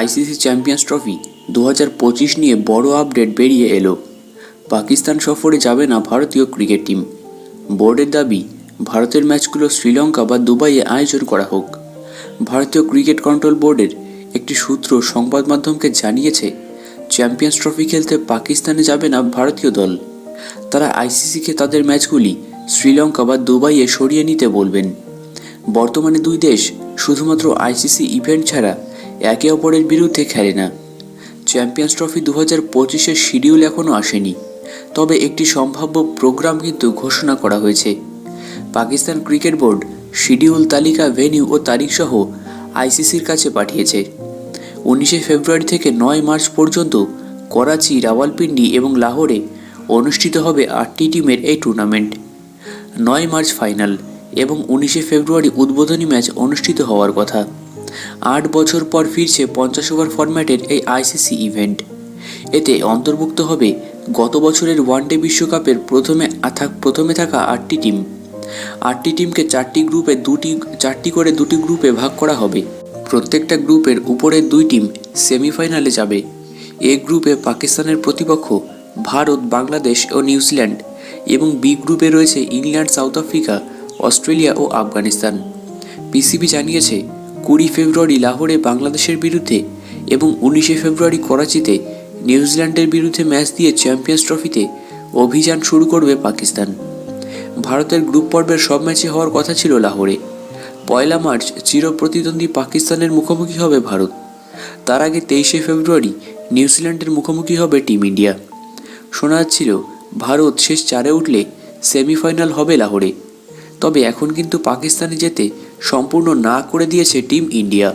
ICC champions trophy দু হাজার পঁচিশ নিয়ে বড় আপডেট বেরিয়ে এলো। পাকিস্তান সফরে যাবে না ভারতীয় ক্রিকেট টিম। বোর্ডের দাবি, ভারতের ম্যাচগুলো শ্রীলঙ্কা বা দুবাইয়ে আয়োজন করা হোক। ভারতীয় ক্রিকেট কন্ট্রোল বোর্ডের একটি সূত্র সংবাদ মাধ্যমকে জানিয়েছে, চ্যাম্পিয়ন্স ট্রফি খেলতে পাকিস্তানে যাবে না ভারতীয় দল। তারা আইসিসিকে তাদের ম্যাচগুলি শ্রীলঙ্কা বা দুবাইয়ে সরিয়ে নিতে বলবেন। বর্তমানে দুই দেশ শুধুমাত্র আইসিসি ইভেন্ট ছাড়া একে অপরের বিরুদ্ধে খেলে না। চ্যাম্পিয়ন্স ট্রফি দু হাজার পঁচিশের শিডিউল এখনও আসেনি। তবে একটি সম্ভাব্য প্রোগ্রাম কিন্তু ঘোষণা করা হয়েছে। পাকিস্তান ক্রিকেট বোর্ড শিডিউল তালিকা, ভেন্যু ও তারিখসহ আইসিসির কাছে পাঠিয়েছে। উনিশে ফেব্রুয়ারি থেকে নয় মার্চ পর্যন্ত করাচি, রাওয়ালপিন্ডি এবং লাহোরে অনুষ্ঠিত হবে আটটি টিমের এই টুর্নামেন্ট। নয় মার্চ ফাইনাল এবং উনিশে ফেব্রুয়ারি উদ্বোধনী ম্যাচ অনুষ্ঠিত হওয়ার কথা। আট বছর পর ফিরছে পঞ্চাশ ওভার ফরম্যাটের এই আইসিসি ইভেন্ট। এতে অন্তর্ভুক্ত হবে গত বছরের ওয়ানডে বিশ্বকাপের প্রথমে প্রথমে থাকা আটটি টিম। আটটি টিমকে চারটি গ্রুপে দুটি, চারটি করে দুটি গ্রুপে ভাগ করা হবে। প্রত্যেকটা গ্রুপের উপরের দুই টিম সেমিফাইনালে যাবে। এ গ্রুপে পাকিস্তানের প্রতিপক্ষ ভারত, বাংলাদেশ ও নিউজিল্যান্ড এবং বি গ্রুপে রয়েছে ইংল্যান্ড, সাউথ আফ্রিকা, অস্ট্রেলিয়া ও আফগানিস্তান। পিসিবি জানিয়েছে কুড়ি ফেব্রুয়ারি লাহোরে বাংলাদেশের বিরুদ্ধে এবং উনিশে ফেব্রুয়ারি করাচিতে নিউজিল্যান্ডের বিরুদ্ধে ম্যাচ দিয়ে চ্যাম্পিয়ন্স ট্রফিতে অভিযান শুরু করবে পাকিস্তান। ভারতের গ্রুপ পর্বের সব ম্যাচে হওয়ার কথা ছিল লাহোরে। পয়লা মার্চ চিরপ্রতিদ্বন্দ্বী পাকিস্তানের মুখোমুখি হবে ভারত। তার আগে তেইশে ফেব্রুয়ারি নিউজিল্যান্ডের মুখোমুখি হবে টিম ইন্ডিয়া। শোনা যাচ্ছিল, ভারত শেষ চারে উঠলে সেমিফাইনাল হবে লাহোরে। তবে এখন কিন্তু পাকিস্তানে যেতে সম্পূর্ণ না করে দিয়েছে টিম ইন্ডিয়া।